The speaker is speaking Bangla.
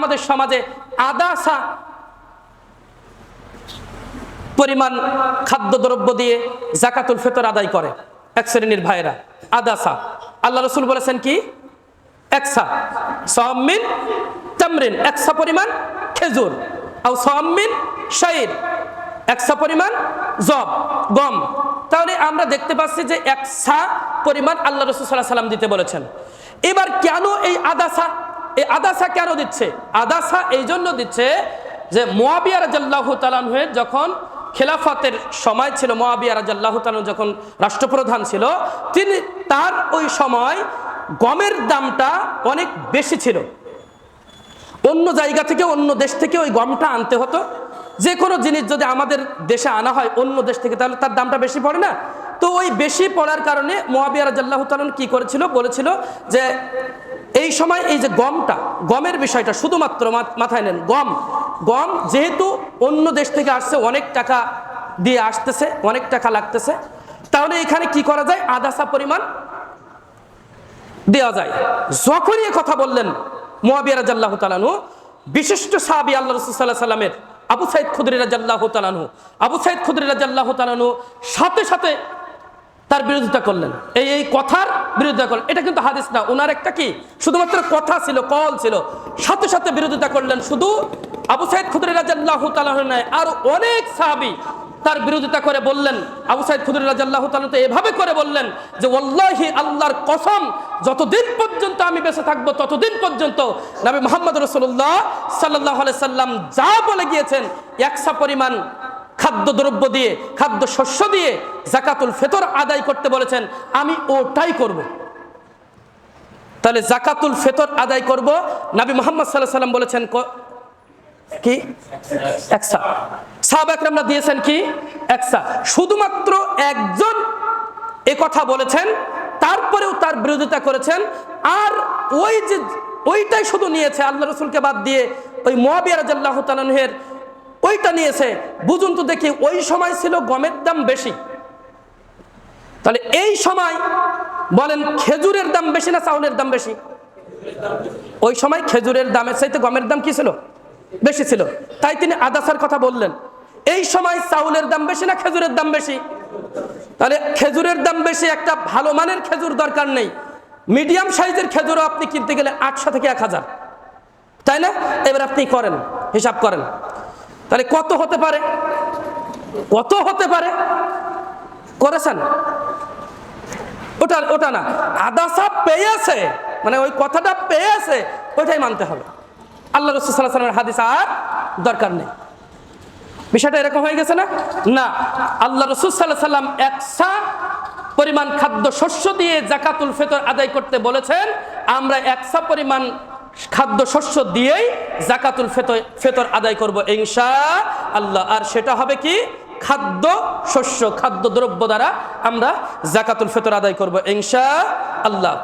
আমাদের সমাজে আদাসা পরিমাণ খাদ্যদ্রব্য দিয়ে জাকাতুল ফেতর আদায় করে, এক শ্রেণির ভাইয়েরা। আদাসা। আল্লাহ রসুল বলেছেন কি? একসা। তামরিন। একসা পরিমাণ খেজুর। আর শাইর। একসা পরিমাণ জব গম। তাহলে আমরা দেখতে পাচ্ছি যে একসা পরিমাণ আল্লাহ রসুল সাল্লাহ সাল্লাম দিতে বলেছেন। এবার কেন এই আদাসা এই আদাসা কেন দিচ্ছে? আদাসা এই জন্য দিচ্ছে যে মোয়াবিয়া রাজাল্লাহ তালানহের যখন খেলাফতের সময় ছিল, মোয়াবিয়া রাজাল্লাহ তালন যখন রাষ্ট্রপ্রধান ছিল, তিনি তার ওই সময় গমের দামটা অনেক বেশি ছিল। অন্য জায়গা থেকে, অন্য দেশ থেকে ওই গমটা আনতে হতো। যে কোনো জিনিস যদি আমাদের দেশে আনা হয় অন্য দেশ থেকে, তাহলে তার দামটা বেশি পড়ে না। তো ওই বেশি পড়ার কারণে মোয়াবিয়া রাজাল্লাহ তালন কী করেছিল? বলেছিল যে এই সময় এই যে গমটা, গমের বিষয়টা শুধুমাত্র মাথায় নেন, গম। গম যেহেতু অন্য দেশ থেকে আসছে, অনেক টাকা দিয়ে আসতেছে, অনেক টাকা লাগতেছে। তাহলে এখানে কি করা যায়? আদাসা পরিমাণ দেওয়া যায়। যখনই কথা বললেন মোয়াবিয়া রাজাল্লাহ তালানু বিশিষ্ট সাহাবি আল্লাহ রসুল্লাহ সাল্লামের আবু সাইদ খুদরি রাজাল্লাহ তালানু আবু সাইদ খুদরি রাজাল্লাহ তালানু সাথে সাথে তার বিরোধিতা করলেন। এই এই কথার বিরোধিতা করলেন। এটা কিন্তু হাদিস না। ওনার একটা কি? শুধুমাত্র কথা ছিল, কল ছিল। সাথে সাথে বিরোধিতা করলেন শুধু আবু সাইদ খুদরি রাজাল্লাহ তালাহ আর অনেক সাহাবি তার বিরোধিতা করে বললেন। আবু সাইদ খুদুর রাজাল্লাহ তালু তো এভাবে করে বললেন যে ওল্লাহি আল্লাহর কসম, যতদিন পর্যন্ত আমি বেঁচে থাকব, ততদিন পর্যন্ত নবী মোহাম্মদ রসুল্লাহ সাল্লাহ সাল্লাম যা বলে গিয়েছেন একসা পরিমাণ খাদ্যদ্রব্য দিয়ে খাদ্য শস্য দিয়ে জাকাতুল ফেতর আদায় করতে বলেছেন, আমি ওটাই করব। তাহলে জাকাতুল ফেতর আদায় করব। নবী মোহাম্মদ সাল্লাহ সাল্লাম বলেছেন, কি একসা। সাহাব একরামরা দিয়েছেন কি? একসা। শুধুমাত্র একজন এ কথা বলেছেন, তারপরেও তার বিরোধিতা করেছেন, আর ওই যে, ওইটাই শুধু নিয়েছে, আল্লাহ রসুলকে বাদ দিয়ে ওই মোয়াবিয়া রাজাল্লাহ তালাহের ওইটা নিয়েছে। বুঝুন তো দেখি, ওই সময় ছিল গমের দাম বেশি। তাহলে এই সময় বলেন খেজুরের দাম বেশি না চাউলের দাম বেশি? ওই সময় খেজুরের দামের চাইতে গমের দাম কি ছিল? বেশি ছিল। তাই তিনি আদাসার কথা বললেন। এই সময় চাউলের দাম বেশি না খেজুরের দাম বেশি? তাহলে খেজুরের দাম বেশি একটা ভালো মানের খেজুর দরকার নেই। মিডিয়াম সাইজের খেজুরও আপনি কিনতে গেলে আটশো থেকে এক হাজার। তাই না? এবার আপনি করেন, হিসাব করেন। তাহলে কত হতে পারে? কত হতে পারে? করেছেন? ওটা ওটা না। আদাসা পেয়েছে। মানে ওই কথাটা পেয়েছে, ওইটাই মানতে হবে। আল্লাহ রসুল সাল্লাহ সাল্লামের হাদিস আর দরকার নেই। বিষয়টা এরকম হয়ে গেছে না? না। আল্লাহ রসুল একসা পরিমাণ খাদ্য শস্য দিয়ে জাকাতুল ফেতর আদায় করতে বলেছেন। আমরা একসা পরিমাণ খাদ্য শস্য দিয়েই জাকাতুল ফেতর ফেতর আদায় করব ইনশা আল্লাহ। আর সেটা হবে কি? খাদ্য শস্য, খাদ্য দ্রব্য দ্বারা আমরা জাকাতুল ফেতর আদায় করব ইনশা আল্লাহ।